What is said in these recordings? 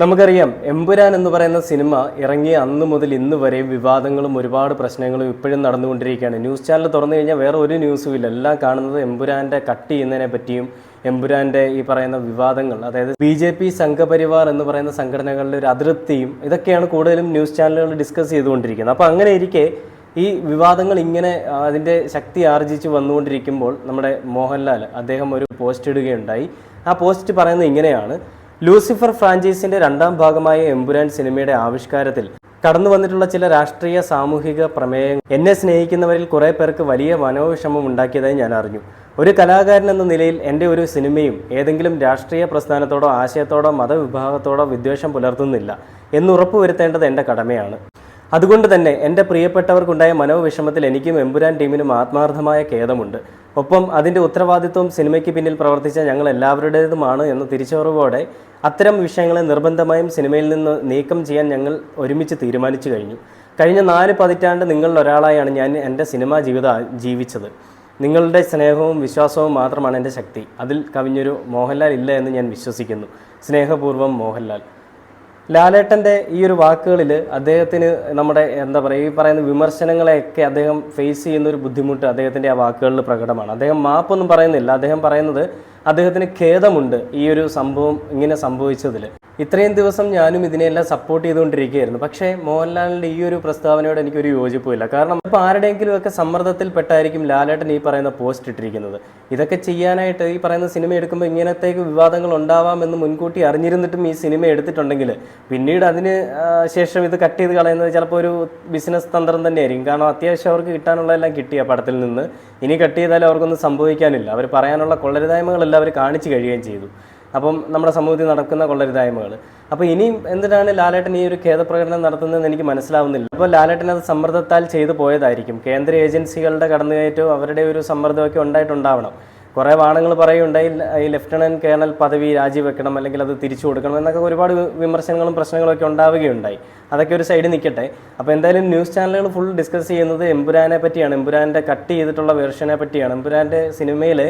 നമുക്കറിയാം എമ്പുരാൻ എന്ന് പറയുന്ന സിനിമ ഇറങ്ങിയ അന്ന് മുതൽ ഇന്ന് വരെ വിവാദങ്ങളും ഒരുപാട് പ്രശ്നങ്ങളും ഇപ്പോഴും നടന്നുകൊണ്ടിരിക്കുകയാണ്. ന്യൂസ് ചാനൽ തുറന്നു കഴിഞ്ഞാൽ വേറെ ഒരു ന്യൂസും ഇല്ല. എല്ലാം കാണുന്നത് എമ്പുരാന്റെ കട്ട് ചെയ്യുന്നതിനെ പറ്റിയും എമ്പുരാന്റെ ഈ പറയുന്ന വിവാദങ്ങൾ അതായത് ബി ജെ പി സംഘപരിവാർ എന്ന് പറയുന്ന സംഘടനകളുടെ ഒരു അതിർത്തിയും ഇതൊക്കെയാണ് കൂടുതലും ന്യൂസ് ചാനലുകൾ ഡിസ്കസ് ചെയ്തുകൊണ്ടിരിക്കുന്നത്. അപ്പോൾ അങ്ങനെ ഇരിക്കെ ഈ വിവാദങ്ങൾ ഇങ്ങനെ അതിന്റെ ശക്തി ആർജിച്ച് വന്നുകൊണ്ടിരിക്കുമ്പോൾ നമ്മുടെ മോഹൻലാൽ അദ്ദേഹം ഒരു പോസ്റ്റ് ഇടുകയുണ്ടായി. ആ പോസ്റ്റ് പറയുന്നത് ഇങ്ങനെയാണ്. ലൂസിഫർ ഫ്രാഞ്ചൈസിന്റെ രണ്ടാം ഭാഗമായ എമ്പുരാൻ സിനിമയുടെ ആവിഷ്കാരത്തിൽ കടന്നു വന്നിട്ടുള്ള ചില രാഷ്ട്രീയ സാമൂഹിക പ്രമേയങ്ങൾ എന്നെ സ്നേഹിക്കുന്നവരിൽ കുറേ പേർക്ക് വലിയ മനോവിഷമം ഉണ്ടാക്കിയതായി ഞാൻ അറിഞ്ഞു. ഒരു കലാകാരൻ എന്ന നിലയിൽ എന്റെ ഒരു സിനിമയും ഏതെങ്കിലും രാഷ്ട്രീയ പ്രസ്ഥാനത്തോടോ ആശയത്തോടോ മതവിഭാഗത്തോടോ വിദ്വേഷം പുലർത്തുന്നില്ല എന്ന് ഉറപ്പുവരുത്തേണ്ടത് എന്റെ കടമയാണ്. അതുകൊണ്ട് തന്നെ എന്റെ പ്രിയപ്പെട്ടവർക്കുണ്ടായ മനോവിഷമത്തിൽ എനിക്കും എമ്പുരാൻ ടീമിനും ആത്മാർത്ഥമായ ഖേദമുണ്ട്. ഒപ്പം അതിന്റെ ഉത്തരവാദിത്വം സിനിമയ്ക്ക് പിന്നിൽ പ്രവർത്തിച്ച ഞങ്ങൾ എല്ലാവരുടേതുമാണ് എന്ന തിരിച്ചറിവോടെ അത്തരം വിഷയങ്ങളെ നിർബന്ധമായും സിനിമയിൽ നിന്ന് നീക്കം ചെയ്യാൻ ഞങ്ങൾ ഒരുമിച്ച് തീരുമാനിച്ചു കഴിഞ്ഞു. കഴിഞ്ഞ നാല് പതിറ്റാണ്ട് നിങ്ങളിൽ ഒരാളായാണ് ഞാൻ എന്റെ സിനിമാ ജീവിത ജീവിച്ചത്. നിങ്ങളുടെ സ്നേഹവും വിശ്വാസവും മാത്രമാണ് എന്റെ ശക്തി. അതിൽ കവിഞ്ഞൊരു മോഹൻലാൽ ഇല്ല എന്ന് ഞാൻ വിശ്വസിക്കുന്നു. സ്നേഹപൂർവം മോഹൻലാൽ. ലാലേട്ടന്റെ ഈ ഒരു വാക്കുകളിൽ അദ്ദേഹത്തിന് നമ്മുടെ എന്താ പറയുക ഈ പറയുന്ന വിമർശനങ്ങളെയൊക്കെ അദ്ദേഹം ഫേസ് ചെയ്യുന്ന ഒരു ബുദ്ധിമുട്ട് അദ്ദേഹത്തിന്റെ ആ വാക്കുകളിൽ പ്രകടമാണ്. അദ്ദേഹം മാപ്പൊന്നും പറയുന്നില്ല. അദ്ദേഹം പറയുന്നത് അദ്ദേഹത്തിന് ഖേദമുണ്ട് ഈ ഒരു സംഭവം ഇങ്ങനെ സംഭവിച്ചതിൽ ഇത്രയും ദിവസം ഞാനും ഇതിനെല്ലാം സപ്പോർട്ട് ചെയ്തുകൊണ്ടിരിക്കുകയായിരുന്നു. പക്ഷേ മോഹൻലാലിന്റെ ഈ ഒരു പ്രസ്താവനയോട് എനിക്കൊരു യോജിപ്പുമില്ല. കാരണം ഇപ്പോൾ ആരുടെയെങ്കിലും ഒക്കെ സമ്മർദ്ദത്തിൽപ്പെട്ടായിരിക്കും ലാലേട്ടൻ ഈ പറയുന്ന പോസ്റ്റ് ഇട്ടിരിക്കുന്നത്. ഇതൊക്കെ ചെയ്യാനായിട്ട് ഈ പറയുന്ന സിനിമ എടുക്കുമ്പോൾ ഇങ്ങനത്തേക്ക് വിവാദങ്ങൾ ഉണ്ടാവാമെന്ന് മുൻകൂട്ടി അറിഞ്ഞിരുന്നിട്ടും ഈ സിനിമ എടുത്തിട്ടുണ്ടെങ്കിൽ പിന്നീട് അതിന് ശേഷം ഇത് കട്ട് ചെയ്ത് കളയുന്നത് ചിലപ്പോൾ ഒരു ബിസിനസ് തന്ത്രം തന്നെയായിരിക്കും. കാരണം അത്യാവശ്യം അവർക്ക് കിട്ടാനുള്ളതെല്ലാം കിട്ടിയ പടത്തിൽ നിന്ന്. ഇനി കട്ട് ചെയ്താലും അവർക്കൊന്നും സംഭവിക്കാനില്ല. അവർ പറയാനുള്ള കൊള്ളരുതായ്മകളെല്ലാം അവർ കാണിച്ചു കഴിയുകയും ചെയ്തു. അപ്പം നമ്മുടെ സമൂഹത്തിൽ നടക്കുന്ന കൊള്ളരുതായ്മകൾ അപ്പോൾ ഇനിയും എന്തിനാണ് ലാലേട്ടൻ ഈ ഒരു ഖേദപ്രകടനം നടത്തുന്നതെന്ന് എനിക്ക് മനസ്സിലാവുന്നില്ല. അപ്പോൾ ലാലേട്ടൻ അത് സമ്മർദ്ദത്താൽ ചെയ്തു പോയതായിരിക്കും. കേന്ദ്ര ഏജൻസികളുടെ കടന്നുകയറ്റവും അവരുടെ ഒരു സമ്മർദ്ദമൊക്കെ ഉണ്ടായിട്ടുണ്ടാവണം. കുറേ വാണങ്ങൾ പറയുണ്ടായി ഈ ലെഫ്റ്റനന്റ് കേണൽ പദവി രാജിവെക്കണം അല്ലെങ്കിൽ അത് തിരിച്ചു കൊടുക്കണം എന്നൊക്കെ ഒരുപാട് വിമർശനങ്ങളും പ്രശ്നങ്ങളും ഒക്കെ ഉണ്ടാവുകയുണ്ടായി. അതൊക്കെ ഒരു സൈഡിൽ നിൽക്കട്ടെ അപ്പോൾ എന്തായാലും ന്യൂസ് ചാനലുകൾ ഫുൾ ഡിസ്കസ് ചെയ്യുന്നത് എമ്പുരാനെ പറ്റിയാണ്. എമ്പുരാന്റെ കട്ട് ചെയ്തിട്ടുള്ള വേർഷനെ പറ്റിയാണ്. എമ്പുരാന്റെ സിനിമയിൽ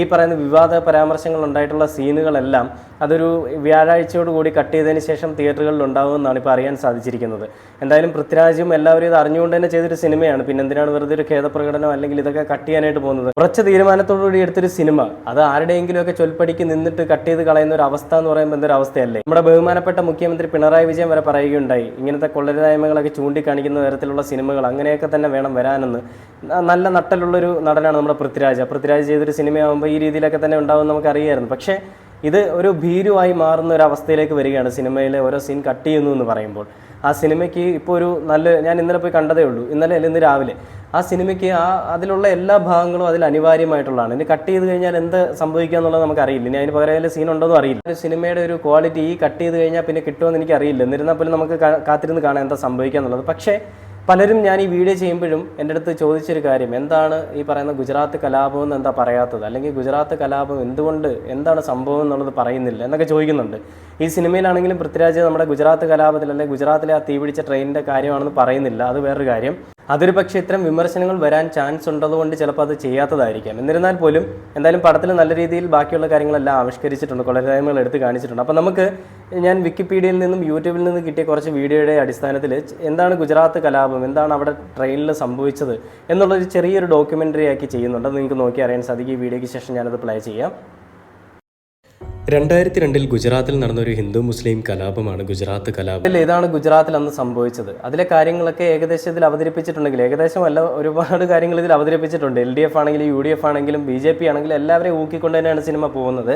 ഈ പറയുന്ന വിവാദ പരാമർശങ്ങൾ ഉണ്ടായിട്ടുള്ള സീനുകളെല്ലാം അതൊരു വ്യാഴാഴ്ചയോട് കൂടി കട്ട് ചെയ്തതിന് ശേഷം തിയേറ്ററുകളിൽ ഉണ്ടാകുമെന്നാണ് ഇപ്പോൾ അറിയാൻ സാധിച്ചിരിക്കുന്നത്. എന്തായാലും പൃഥ്വിരാജും എല്ലാവരും ഇത് അറിഞ്ഞുകൊണ്ട് തന്നെ ചെയ്തൊരു സിനിമയാണ്. പിന്നെ എന്തിനാണ് വെറുതെ ഒരു ഖേദപ്രകടനം അല്ലെങ്കിൽ ഇതൊക്കെ കട്ട് ചെയ്യാനായിട്ട് പോകുന്നത്? കുറച്ച് തീരുമാനത്തോടുകൂടി എടുത്തൊരു സിനിമ. അത് ആരുടെയെങ്കിലും ഒക്കെ ചൊൽപ്പടിക്ക് നിന്നിട്ട് കട്ട് ചെയ്ത് കളയുന്ന ഒരു അവസ്ഥ എന്ന് പറയുമ്പോൾ എന്തൊരു അവസ്ഥയല്ലേ? നമ്മുടെ ബഹുമാനപ്പെട്ട മുഖ്യമന്ത്രി പിണറായി വിജയൻ വരെ പറയുകയുണ്ടായി. ഇങ്ങനത്തെ കൊള്ളരുതായ്മകളൊക്കെ ചൂണ്ടിക്കാണിക്കുന്ന തരത്തിലുള്ള സിനിമകൾ അങ്ങനെയൊക്കെ തന്നെ വേണം വരാനെന്ന്. നല്ല നട്ടലുള്ളൊരു നടനാണ് നമ്മുടെ പൃഥ്വിരാജ്. പൃഥ്വിരാജ് ചെയ്തൊരു സിനിമയാകുമ്പോൾ ഈ രീതിയിലൊക്കെ തന്നെ ഉണ്ടാവും നമുക്ക് അറിയായിരുന്നു പക്ഷേ ഇത് ഒരു ഭീരുവായി മാറുന്ന ഒരു അവസ്ഥയിലേക്ക് വരികയാണ്. സിനിമയിലെ ഓരോ സീൻ കട്ട് ചെയ്യുന്നു എന്ന് പറയുമ്പോൾ. ആ സിനിമയ്ക്ക് ഇപ്പോൾ ഒരു നല്ല ഞാൻ ഇന്നലെ പോയി കണ്ടതേ ഉള്ളൂ. ഇന്നലെ അല്ല ഇന്ന് രാവിലെ. ആ സിനിമയ്ക്ക് ആ അതിലുള്ള എല്ലാ ഭാഗങ്ങളും അതിൽ അനിവാര്യമായിട്ടുള്ളതാണ്. ഇനി കട്ട് ചെയ്ത് കഴിഞ്ഞാൽ എന്ത് സംഭവിക്കുക എന്നുള്ളത് നമുക്കറിയില്ല. ഇനി അതിന് പകരം സീൻ ഉണ്ടോ എന്ന് അറിയില്ല. ഒരു സിനിമയുടെ ഒരു ക്വാളിറ്റി ഈ കട്ട് ചെയ്ത് കഴിഞ്ഞാൽ പിന്നെ കിട്ടുമെന്ന് എനിക്കറിയില്ല. എന്നിരുന്നാൽ പോലും നമുക്ക് കാത്തിരുന്ന് കാണാൻ എന്താ സംഭവിക്കുക എന്നുള്ളത്. പക്ഷേ പലരും ഞാൻ ഈ വീഡിയോ ചെയ്യുമ്പോഴും എന്റെ അടുത്ത് ചോദിച്ചൊരു കാര്യം എന്താണ് ഈ പറയുന്ന ഗുജറാത്ത് കലാപം എന്ന് എന്താ പറയാത്തത്? അല്ലെങ്കിൽ ഗുജറാത്ത് കലാപം എന്തുകൊണ്ട് എന്താണ് സംഭവം എന്നുള്ളത് പറയുന്നില്ല എന്നൊക്കെ ചോദിക്കുന്നുണ്ട്. ഈ സിനിമയിലാണെങ്കിലും പൃഥ്വിരാജ് നമ്മുടെ ഗുജറാത്ത് കലാപത്തിൽ അല്ലെങ്കിൽ ഗുജറാത്തിലെ ആ തീപിടിച്ച ട്രെയിനിന്റെ കാര്യമാണെന്ന് പറയുന്നില്ല. അത് വേറൊരു കാര്യം. അതൊരു പക്ഷേ ഇത്തരം വിമർശനങ്ങൾ വരാൻ ചാൻസ് ഉണ്ടതുകൊണ്ട് ചിലപ്പോൾ അത് ചെയ്യാത്തതായിരിക്കാം. എന്നിരുന്നാൽ പോലും എന്തായാലും പടത്തിൽ നല്ല രീതിയിൽ ബാക്കിയുള്ള കാര്യങ്ങളെല്ലാം ആവിഷ്കരിച്ചിട്ടുണ്ട്. കൊള്ളരുതായ്മകൾ എടുത്ത് കാണിച്ചിട്ടുണ്ട്. അപ്പോൾ നമുക്ക് ഞാൻ വിക്കിപീഡിയയിൽ നിന്നും യൂട്യൂബിൽ നിന്നും കിട്ടിയ കുറച്ച് വീഡിയോയുടെ അടിസ്ഥാനത്തിൽ എന്താണ് ഗുജറാത്ത് കലാപം? എന്താണ് അവിടെ ട്രെയിനിൽ സംഭവിച്ചത്? എന്നുള്ളൊരു ചെറിയൊരു ഡോക്യുമെന്ററി ആക്കി ചെയ്യുന്നുണ്ട്. അത് നിങ്ങൾക്ക് നോക്കി അറിയാൻ സാധിക്കും. ഈ വീഡിയോയ്ക്ക് ശേഷം ഞാനത് പ്ലേ ചെയ്യാം. രണ്ടായിരത്തി രണ്ടിൽ ഗുജറാത്തിൽ നടന്ന ഒരു ഹിന്ദു മുസ്ലിം കലാപമാണ് ഗുജറാത്ത് കലാപം. ഇതിൽ ഏതാണ് ഗുജറാത്തിൽ അന്ന് സംഭവിച്ചത്? അതിലെ കാര്യങ്ങളൊക്കെ ഏകദേശം ഇതിൽ അവതരിപ്പിച്ചിട്ടുണ്ടെങ്കിൽ ഏകദേശം അല്ല ഒരുപാട് കാര്യങ്ങൾ ഇതിൽ അവതരിപ്പിച്ചിട്ടുണ്ട്. എൽ ഡി എഫ് ആണെങ്കിലും യു ഡി എഫ് ആണെങ്കിലും ബി ജെ പി ആണെങ്കിലും എല്ലാവരെയും ഊക്കിക്കൊണ്ട് തന്നെയാണ് സിനിമ പോകുന്നത്.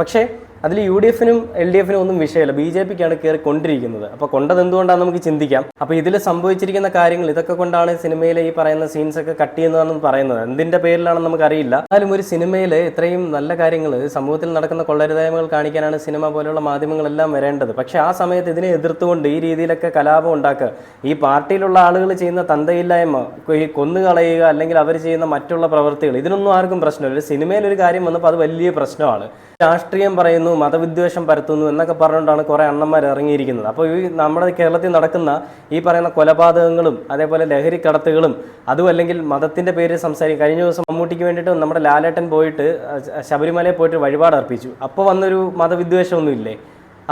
പക്ഷേ അതിൽ യു ഡി എഫിനും എൽ ഡി എഫിനും ഒന്നും വിഷയമല്ല. ബി ജെ പിക്കാണ് കയറി കൊണ്ടിരിക്കുന്നത് അപ്പോൾ കൊണ്ടത് എന്തുകൊണ്ടാണെന്ന് നമുക്ക് ചിന്തിക്കാം. അപ്പോൾ ഇതിൽ സംഭവിച്ചിരിക്കുന്ന കാര്യങ്ങൾ ഇതൊക്കെ കൊണ്ടാണ് സിനിമയിലെ ഈ പറയുന്ന സീൻസ് ഒക്കെ കട്ട് ചെയ്യുന്നതാണെന്ന് പറയുന്നത്. എന്തിന്റെ പേരിലാണെന്ന് നമുക്കറിയില്ല. എന്നാലും ഒരു സിനിമയിൽ ഇത്രയും നല്ല കാര്യങ്ങൾ സമൂഹത്തിൽ നടക്കുന്ന കൊള്ളരുതായ്മകൾ കാണിക്കാനാണ് സിനിമ പോലെയുള്ള മാധ്യമങ്ങളെല്ലാം വരേണ്ടത്. പക്ഷേ ആ സമയത്ത് ഇതിനെ എതിർത്തുകൊണ്ട് ഈ രീതിയിലൊക്കെ കലാപം ഉണ്ടാക്കുക. ഈ പാർട്ടിയിലുള്ള ആളുകൾ ചെയ്യുന്ന തന്തയില്ലായ്മ ഈ കൊന്നുകളയുക അല്ലെങ്കിൽ അവർ ചെയ്യുന്ന മറ്റുള്ള പ്രവൃത്തികൾ ഇതിനൊന്നും ആർക്കും പ്രശ്നമില്ല. സിനിമയിൽ ഒരു കാര്യം വന്നപ്പോൾ അത് വലിയ പ്രശ്നമാണ്. രാഷ്ട്രീയം പറയുന്നു മതവിദ്വേഷം പരത്തുന്നു എന്നൊക്കെ പറഞ്ഞുകൊണ്ടാണ് കുറേ അണ്ണന്മാർ ഇറങ്ങിയിരിക്കുന്നത്. അപ്പോൾ ഈ നമ്മുടെ കേരളത്തിൽ നടക്കുന്ന ഈ പറയുന്ന കൊലപാതകങ്ങളും അതേപോലെ ലഹരി കടത്തുകളും അതും അല്ലെങ്കിൽ മതത്തിന്റെ പേര് സംസാരിക്കും. കഴിഞ്ഞ ദിവസം മമ്മൂട്ടിക്ക് വേണ്ടിയിട്ട് നമ്മുടെ ലാലേട്ടൻ പോയിട്ട് ശബരിമലയിൽ പോയിട്ട് വഴിപാട് അർപ്പിച്ചു. അപ്പോൾ വന്നൊരു മതവിദ്വേഷമൊന്നും ഇല്ലേ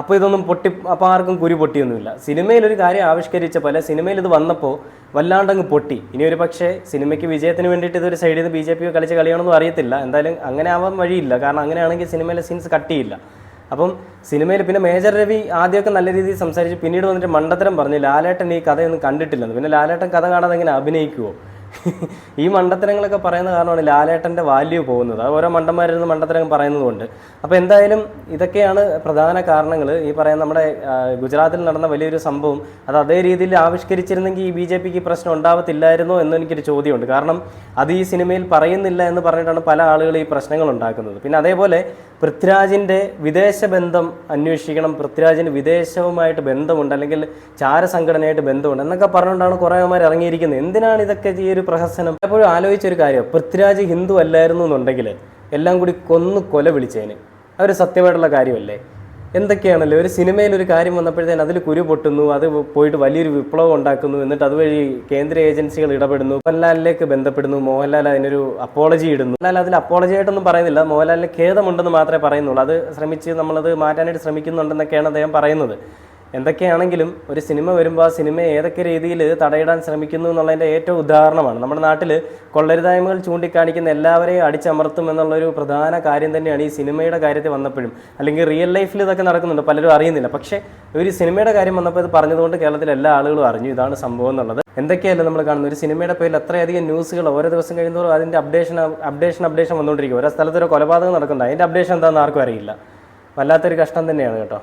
അപ്പോൾ ഇതൊന്നും പൊട്ടി അപ്പോൾ ആർക്കും കുരു പൊട്ടിയൊന്നുമില്ല. സിനിമയിൽ ഒരു കാര്യം ആവിഷ്കരിച്ച പോലെ സിനിമയിൽ ഇത് വന്നപ്പോൾ വല്ലാണ്ടങ്ങ് പൊട്ടി. ഇനി ഒരു പക്ഷേ സിനിമയ്ക്ക് വിജയത്തിന് വേണ്ടിയിട്ട് ഇതൊരു സൈഡിൽ നിന്ന് ബി ജെ പി കളിച്ച കളിയാണെന്നും അറിയത്തില്ല. എന്തായാലും അങ്ങനെ ആവാൻ വഴിയില്ല. കാരണം അങ്ങനെയാണെങ്കിൽ സിനിമയിലെ സീൻസ് കട്ടിയില്ല അപ്പം സിനിമയിൽ പിന്നെ മേജർ രവി ആദ്യമൊക്കെ നല്ല രീതിയിൽ സംസാരിച്ച് പിന്നീട് വന്നിട്ട് മണ്ടത്തരം പറഞ്ഞു ലാലേട്ടൻ ഈ കഥയൊന്നും കണ്ടിട്ടില്ലെന്ന്. പിന്നെ ലാലേട്ടൻ കഥ കാണാതെ എങ്ങനെ അഭിനയിക്കുമോ ഈ മണ്ടത്തരങ്ങളൊക്കെ പറയുന്ന കാരണമാണ് ലാലേട്ടന്റെ വാല്യൂ പോകുന്നത്. അത് ഓരോ മണ്ടന്മാരിരുന്ന് മണ്ടത്തരം പറയുന്നതുകൊണ്ട്. അപ്പോൾ എന്തായാലും ഇതൊക്കെയാണ് പ്രധാന കാരണങ്ങൾ ഈ പറയുന്ന നമ്മുടെ ഗുജറാത്തിൽ നടന്ന വലിയൊരു സംഭവം. അത് അതേ രീതിയിൽ ആവിഷ്കരിച്ചിരുന്നെങ്കിൽ ഈ ബി ജെ പിക്ക് പ്രശ്നം ഉണ്ടാവത്തില്ലായിരുന്നോ എന്ന് എനിക്കൊരു ചോദ്യമുണ്ട്. കാരണം അത് ഈ സിനിമയിൽ പറയുന്നില്ല എന്ന് പറഞ്ഞിട്ടാണ് പല ആളുകൾ ഈ പ്രശ്നങ്ങൾ ഉണ്ടാക്കുന്നത്. പിന്നെ അതേപോലെ പൃഥ്വിരാജിന്റെ വിദേശ ബന്ധം അന്വേഷിക്കണം. പൃഥ്വിരാജിന് വിദേശവുമായിട്ട് ബന്ധമുണ്ട് അല്ലെങ്കിൽ ചാരസംഘടനയായിട്ട് ബന്ധമുണ്ട് എന്നൊക്കെ പറഞ്ഞുകൊണ്ടാണ് കുറേ ഇറങ്ങിയിരിക്കുന്നത്. എന്തിനാണ് ഇതൊക്കെ ഈ ഒരു പ്രഹസനം? എപ്പോഴും ആലോചിച്ചൊരു കാര്യം പൃഥ്വിരാജ് ഹിന്ദു അല്ലായിരുന്നു എന്നുണ്ടെങ്കിൽ എല്ലാം കൂടി കൊന്നു കൊല വിളിച്ചേന് അതൊരു സത്യമായിട്ടുള്ള കാര്യമല്ലേ? എന്തൊക്കെയാണല്ലോ? ഒരു സിനിമയിൽ ഒരു കാര്യം വന്നപ്പോഴത്തേന് അതിൽ കുരു പൊട്ടുന്നു അത് പോയിട്ട് വലിയൊരു വിപ്ലവം ഉണ്ടാക്കുന്നു എന്നിട്ട് അതുവഴി കേന്ദ്ര ഏജൻസികൾ ഇടപെടുന്നു. മോഹൻലാലിലേക്ക് ബന്ധപ്പെടുന്നു മോഹൻലാൽ അതിനൊരു അപ്പോളജി ഇടുന്നു. മോഹൻലാൽ അതിൽ അപ്പോളജി ആയിട്ടൊന്നും പറയുന്നില്ല മോഹൻലാലിന് ഖേദമുണ്ടെന്ന് മാത്രമേ പറയുന്നുള്ളൂ. അത് ശ്രമിച്ച് നമ്മളത് മാറ്റാനായിട്ട് ശ്രമിക്കുന്നുണ്ടെന്നൊക്കെയാണ് അദ്ദേഹം പറയുന്നത്. എന്തൊക്കെയാണെങ്കിലും ഒരു സിനിമ വരുമ്പോൾ ആ സിനിമയെ ഏതൊക്കെ രീതിയിൽ തടയിടാൻ ശ്രമിക്കുന്നു എന്നുള്ളതിന്റെ ഏറ്റവും ഉദാഹരണമാണ്. നമ്മുടെ നാട്ടിൽ കൊള്ളരുതായ്മകൾ ചൂണ്ടിക്കാണിക്കുന്ന എല്ലാവരെയും അടിച്ചമർത്തും എന്നുള്ളൊരു പ്രധാന കാര്യം തന്നെയാണ് ഈ സിനിമയുടെ കാര്യത്തിൽ വന്നപ്പോഴും. അല്ലെങ്കിൽ റിയൽ ലൈഫിൽ ഇതൊക്കെ നടക്കുന്നുണ്ട്. പലരും അറിയുന്നില്ല. പക്ഷേ ഒരു സിനിമയുടെ കാര്യം വന്നപ്പോൾ ഇത് പറഞ്ഞതുകൊണ്ട് കേരളത്തിലെ എല്ലാ ആളുകളും അറിഞ്ഞു. ഇതാണ് സംഭവം എന്നുള്ളത്. എന്തൊക്കെയല്ല നമ്മൾ കാണുന്നത്? ഒരു സിനിമയുടെ പേരിൽ അത്രയധികം ന്യൂസുകൾ ഓരോ ദിവസം കഴിയുന്നതോറും അതിന്റെ അപ്ഡേഷൻ അപ്ഡേഷൻ അപ്ഡേഷൻ വന്നുകൊണ്ടിരിക്കും. ഓരോ സ്ഥലത്തൊരു കൊലപാതകം നടക്കുന്നുണ്ട്. അതിന്റെ അപ്ഡേഷൻ എന്താണെന്ന് ആർക്കും അറിയില്ല. വല്ലാത്തൊരു കഷ്ടം തന്നെയാണ് കേട്ടോ.